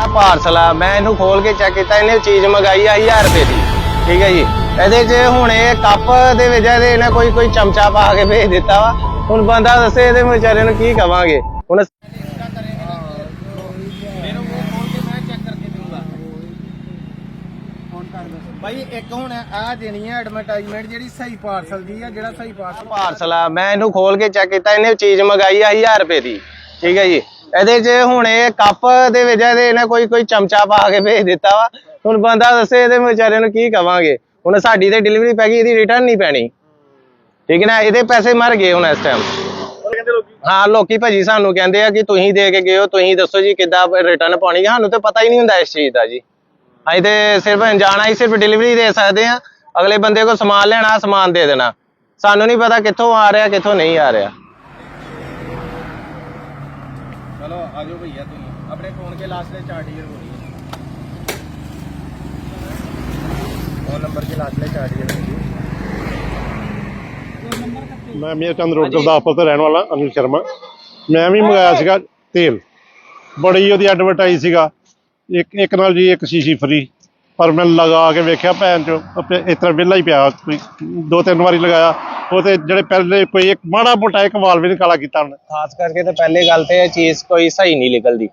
ਆ ਪਾਰਸਲ ਆ ਮੈਂ ਇਹਨੂੰ ਖੋਲ ਕੇ ਚੈੱਕ ਕੀਤਾ ਇਹਨੇ ਚੀਜ਼ ਮੰਗਾਈ ਆ 1000 ਰੁਪਏ ਦੀ। ਠੀਕ ਹੈ ਜੀ? ਇਹਦੇ 'ਚ ਹੁਣ ਇਹ ਕੱਪ ਦੇ ਵਿੱਚ ਇਹਦੇ ਇਹਨੇ ਕੋਈ ਕੋਈ ਚਮਚਾ ਪਾ ਕੇ ਭੇਜ ਦਿੱਤਾ ਵਾ। ਹੁਣ ਬੰਦਾ ਦੱਸੇ ਇਹਦੇ ਵਿਚਾਰੇ ਨੂੰ ਕੀ ਕਵਾਂਗੇ? ਹੁਣ ਭਾਈ ਇੱਕ ਹੁਣ ਆ ਦੇਣੀ ਹੈ ਐਡਵਰਟਾਈਜ਼ਮੈਂਟ ਜਿਹੜੀ ਸਹੀ ਪਾਰਸਲ ਦੀ ਆ ਜਿਹੜਾ ਸਹੀ ਪਾਰਸਲ ਪਾਰਸਲ ਆ ਮੈਂ ਇਹਨੂੰ ਖੋਲ ਕੇ ਚੈੱਕ ਕੀਤਾ ਇਹਨੇ ਚੀਜ਼ ਮੰਗਾਈ ਆ 1000 ਰੁਪਏ ਦੀ। ਠੀਕ ਹੈ ਜੀ? ਇਹਦੇ 'ਚ ਹੁਣ ਇਹ ਕੱਪ ਦੇ ਵਿੱਚ ਇਹਦੇ ਇਹਨੇ ਕੋਈ ਕੋਈ ਚਮਚਾ ਪਾ ਕੇ ਭੇਜ ਦਿੱਤਾ ਵਾ। ਹੁਣ ਬੰਦਾ ਦੱਸੇ ਇਹਦੇ ਵਿਚਾਰੇ ਨੂੰ ਕੀ ਕਵਾਂਗੇ। ਹੁਣ ਸਾਡੀ ਤੇ ਡਿਲੀਵਰੀ ਪੈ ਗਈ, ਇਹਦੀ ਰਿਟਰਨ ਨਹੀਂ ਪੈਣੀ। ਠੀਕ ਹੈ ਨਾ, ਇਹਦੇ ਪੈਸੇ ਮਰ ਗਏ ਹੁਣ ਇਸ ਟਾਈਮ ਹਾਂ, ਲੋਕੀ ਭਾਜੀ ਸਾਨੂੰ ਕਹਿੰਦੇ ਆ ਕਿ ਤੁਸੀਂ ਦੇ ਕੇ ਗਏ ਹੋ, ਤੁਸੀਂ ਦੱਸੋ ਜੀ ਕਿੱਦਾਂ ਰਿਟਰਨ ਪਾਉਣੀ ਹੈ ਸਾਨੂੰ ਤੇ ਪਤਾ ਹੀ ਨਹੀਂ ਹੁੰਦਾ ਇਸ ਚੀਜ਼ ਦਾ ਜੀ। ਅਸੀਂ ਤੇ ਸਿਰਫ ਜਾਣਾ ਹੀ ਸਿਰਫ ਡਿਲੀਵਰੀ ਦੇ ਸਕਦੇ ਆ। ਅਗਲੇ ਬੰਦੇ ਕੋਲ ਸਮਾਨ ਲੈਣਾ, ਸਮਾਨ ਦੇ ਦੇਣਾ। ਸਾਨੂੰ ਨਹੀਂ ਪਤਾ ਕਿੱਥੋਂ ਆ ਰਿਹਾ, ਕਿੱਥੋਂ ਨਹੀਂ ਆ ਰਿਹਾ। ਚਲੋ ਆ ਜਾਓ ਭਈਆ ਤੁਸੀਂ। ਆਪਣੇ ਫੋਨ ਕੇ ਲਾਸਟ ਦੇ ਚਾਰ ਡਿਜਿਟ ਬੋਲੀਏ ਫੋਨ ਨੰਬਰ ਕੇ ਲਾਸਟ ਦੇ ਚਾਰ ਡਿਜਿਟ ਬੋਲੀਏ ਮੈਂ ਮੀਰ ਚੰਦ ਰੋਡ ਗੁਰਦਾਸਪੁਰ ਤੋਂ ਰਹਿਣ ਵਾਲਾ ਅਨਿਲ ਸ਼ਰਮਾ। ਮੈਂ ਵੀ ਮੰਗਾਇਆ ਸੀਗਾ ਤੇਲ। ਬੜੀ ਉਹਦੀ ਐਡਵਰਟਾਈਜ਼ ਸੀਗਾ। ਇੱਕ ਇੱਕ ਨਾਲ ਜੀ ਇੱਕ ਸ਼ੀਸ਼ੀ ਫਰੀ ਪਰ ਮੈਂ ਲਗਾ ਕੇ ਵੇਖਿਆ ਭੈਣ ਚੋ ਇਸ ਤਰ੍ਹਾਂ ਵਿਹਲਾ ਹੀ ਪਿਆ। ਦੋ ਤਿੰਨ ਵਾਰੀ ਲਗਾਇਆ। ਉਹ ਜਿਹੜੇ ਪਹਿਲੇ ਕੋਈ ਇੱਕ ਮਾੜਾ ਮੋਟਾ ਇੱਕ ਵਾਲ ਵੀ ਨਹੀਂ ਕਾਲਾ ਕੀਤਾ ਉਹਨੇ। ਖਾਸ ਕਰਕੇ ਤਾਂ ਪਹਿਲੇ ਗੱਲ ਤੇ ਇਹ ਚੀਜ਼ ਕੋਈ ਸਹੀ ਨਹੀਂ ਨਿਕਲਦੀ।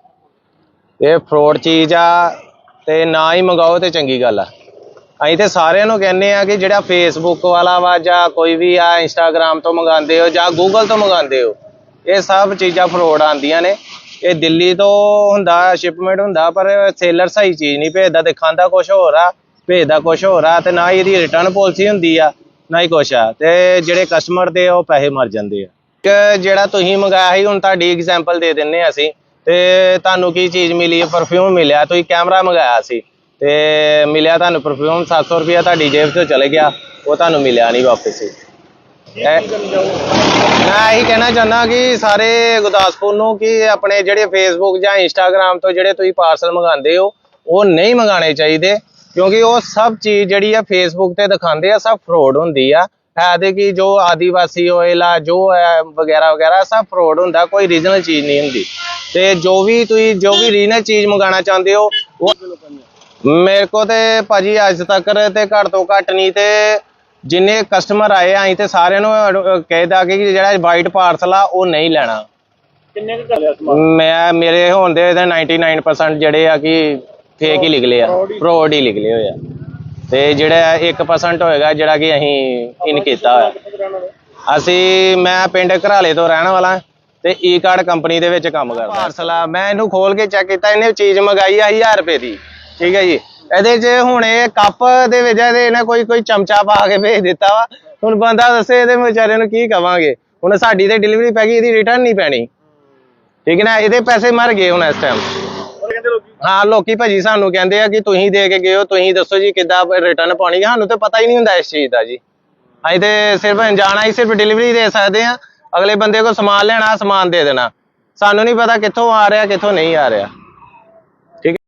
ਇਹ ਫਰੋਡ ਚੀਜ਼ ਆ ਤੇ ਨਾ ਹੀ ਮੰਗਾਓ ਤੇ ਚੰਗੀ ਗੱਲ ਆ। ਅਸੀਂ ਤੇ ਸਾਰਿਆਂ ਨੂੰ ਕਹਿੰਨੇ ਆ ਕਿ ਜਿਹੜਾ ਫੇਸਬੁੱਕ ਵਾਲਾ ਵਾ ਜਾਂ ਕੋਈ ਵੀ ਆ ਇੰਸਟਾਗ੍ਰam ਤੋਂ ਮੰਗਾਉਂਦੇ ਹੋ ਜਾਂ ਗੂਗਲ ਤੋਂ ਮੰਗਾਉਂਦੇ ਹੋ, ਇਹ ਸਭ ਚੀਜ਼ਾਂ ਫਰੋਡ ਆਉਂਦੀਆਂ ਨੇ। ਇਹ ਦਿੱਲੀ ਤੋਂ ਹੁੰਦਾ ਸ਼ਿਪਮੈਂਟ ਹੁੰਦਾ, ਪਰ ਸੇਲਰ ਸਹੀ ਚੀਜ਼ ਨਹੀਂ, ਭੇਜਦਾ ਤੇ ਖਾਂਦਾ ਕੁਝ ਹੋਰ ਆ, ਭੇਜਦਾ ਕੁਝ ਹੋਰ ਆ ਤੇ ਨਾ ਹੀ ਇਹਦੀ ਰਿਟਰਨ ਪਾਲਿਸੀ ਹੁੰਦੀ ਆ। ਨਾ ਹੀ ਕੁਛ ਆ। ਤੇ ਜਿਹੜੇ ਕਸਟਮਰ ਦੇ ਆ, ਉਹ ਪੈਸੇ ਮਰ ਜਾਂਦੇ ਆ। ਇੱਕ ਜਿਹੜਾ ਤੁਸੀਂ ਮੰਗਾਇਆ ਸੀ ਹੁਣ ਤੁਹਾਡੀ ਐਗਜ਼ਾਮਪਲ ਦੇ ਦਿੰਨੇ ਆ ਅਸੀਂ। ਤੇ ਤੁਹਾਨੂੰ ਕੀ ਚੀਜ਼ ਮਿਲੀ? ਪਰਫਿਊਮ ਮਿਲਿਆ। ਤੁਸੀਂ ਕੈਮਰਾ ਮੰਗਾਇਆ ਸੀ। ਤੇ ਮਿਲਿਆ ਤੁਹਾਨੂੰ ਪਰਫਿਊਮ 700 ਰੁਪਇਆ ਤੁਹਾਡੀ ਜੇਬ ਤੋਂ ਚਲੇ ਗਿਆ। ਉਹ ਤੁਹਾਨੂੰ ਮਿਲਿਆ ਨਹੀਂ ਵਾਪਸ। ਮੈਂ ਇਹੀ ਕਹਿਣਾ ਚਾਹੁੰਦਾ ਕਿ ਸਾਰੇ ਗੁਰਦਾਸਪੁਰ ਨੂੰ ਕਿ ਆਪਣੇ ਜਿਹੜੇ ਫੇਸਬੁੱਕ ਜਾਂ ਇੰਸਟਾਗ੍ਰam ਤੋਂ ਜਿਹੜੇ ਤੁਸੀਂ ਪਾਰਸਲ ਮੰਗਾਉਂਦੇ ਹੋ ਉਹ ਨਹੀਂ ਮੰਗਾਣੇ ਚਾਹੀਦੇ। ਕਿਉਂਕਿ ਉਹ ਸਭ ਚੀਜ਼ ਜਿਹੜੀ ਆ ਫੇਸਬੁੱਕ ਤੇ ਦਿਖਾਉਂਦੇ ਆ ਸਭ ਫਰੋਡ ਹੁੰਦੀ ਆ। ਹੈ ਤੇ ਕਿ ਜੋ ਆਦੀਵਾਸੀ ਆਇਲ ਆ ਜੋ ਹੈ ਵਗੈਰਾ ਵਗੈਰਾ ਸਭ ਫਰੋਡ ਹੁੰਦਾ ਕੋਈ ਰੀਜਨਲ ਚੀਜ਼ ਨਹੀਂ ਹੁੰਦੀ। ਤੇ ਜੋ ਵੀ ਤੁਸੀਂ ਜੋ ਵੀ ਰੀਜਨਲ ਚੀਜ਼ ਮੰਗਾਣਾ ਚਾਹੁੰਦੇ ਹੋ ਉਹ ਮੇਰੇ ਕੋ ਤੇ ਭਾਜੀ ਅੱਜ ਤੱਕ ਤੇ ਘੱਟ ਤੋਂ ਘੱਟ ਨਹੀਂ ਤੇ ਜਿੰਨੇ ਕਸਟਮਰ ਆਏ ਆਂ ਤੇ ਸਾਰਿਆਂ ਨੂੰ ਕਹਿਦਾ ਕਿ ਜਿਹੜਾ ਵਾਈਟ ਪਾਰਸਲ ਆ ਉਹ ਨਹੀਂ ਲੈਣਾ। ਕਿੰਨੇ ਕੁ ਚੱਲਿਆ ਮੈਂ ਮੇਰੇ ਹੋਣ ਦੇ ਇਹਦੇ 99% ਜਿਹੜੇ ਆ ਕਿ ਫੇਕ ਹੀ ਨਿਕਲੇ ਆ ਫਰੋਡ ਹੀ ਨਿਕਲੇ ਹੋਏ ਆ। ਤੇ ਜਿਹੜਾ 1% ਹੋਏਗਾ ਜਿਹੜਾ ਕਿ ਅਸੀਂ ਇਨ ਕੀਤਾ ਹੋਇਆ। ਅਸੀਂ ਮੈਂ ਪਿੰਡ ਘਰਾਲੇ ਤੋਂ ਰਹਿਣ ਵਾਲਾ ਤੇ ਈ ਕਾਰਡ ਕੰਪਨੀ ਦੇ ਵਿੱਚ ਕੰਮ ਕਰਦਾ। ਪਾਰਸਲ ਆ ਮੈਂ ਇਹਨੂੰ ਖੋਲ ਕੇ ਚੈੱਕ ਕੀਤਾ ਇਹਨੇ ਚੀਜ਼ ਮੰਗਾਈ ਆ 1000 ਰੁਪਏ ਦੀ। ਠੀਕ ਹੈ ਜੀ? ਇਹਦੇ 'ਚ ਹੁਣ ਇਹ ਕੱਪ ਦੇ ਵਿੱਚ ਇਹਦੇ ਇਹਨੇ ਕੋਈ ਕੋਈ ਚਮਚਾ ਪਾ ਕੇ ਭੇਜ ਦਿੱਤਾ ਵਾ। ਹੁਣ ਬੰਦਾ ਦੱਸੇ ਇਹਦੇ ਵਿਚਾਰੇ ਨੂੰ ਕੀ ਕਵਾਂਗੇ? ਹੁਣ ਸਾਡੀ ਤੇ ਡਿਲੀਵਰੀ ਪੈ ਗਈ ਇਹਦੀ ਰਿਟਰਨ ਨਹੀਂ ਪੈਣੀ। ਠੀਕ ਹੈ ਨਾ? ਇਹਦੇ ਪੈਸੇ ਮਰ ਗਏ ਹੁਣ ਇਸ ਟਾਈਮ ਹਾਂ, ਲੋਕੀ ਭਾਜੀ ਸਾਨੂੰ ਕਹਿੰਦੇ ਆ ਕਿ ਤੁਸੀਂ ਦੇ ਕੇ ਗਏ ਹੋ, ਤੁਸੀਂ ਦੱਸੋ ਜੀ ਕਿੱਦਾਂ ਰਿਟਰਨ ਪਾਉਣੀ ਹੈ ਸਾਨੂੰ ਤਾਂ ਪਤਾ ਹੀ ਨਹੀਂ ਹੁੰਦਾ ਇਸ ਚੀਜ਼ ਦਾ ਜੀ। ਅਸੀਂ ਤੇ ਸਿਰਫ ਜਾਣਾ ਹੀ, ਸਿਰਫ ਡਿਲੀਵਰੀ ਦੇ ਸਕਦੇ ਆ। ਅਗਲੇ ਬੰਦੇ ਕੋਲ ਸਮਾਨ ਲੈਣਾ, ਸਮਾਨ ਦੇ ਦੇਣਾ। ਸਾਨੂੰ ਨਹੀਂ ਪਤਾ ਕਿੱਥੋਂ ਆ ਰਿਹਾ, ਕਿੱਥੋਂ ਨਹੀਂ ਆ ਰਿਹਾ।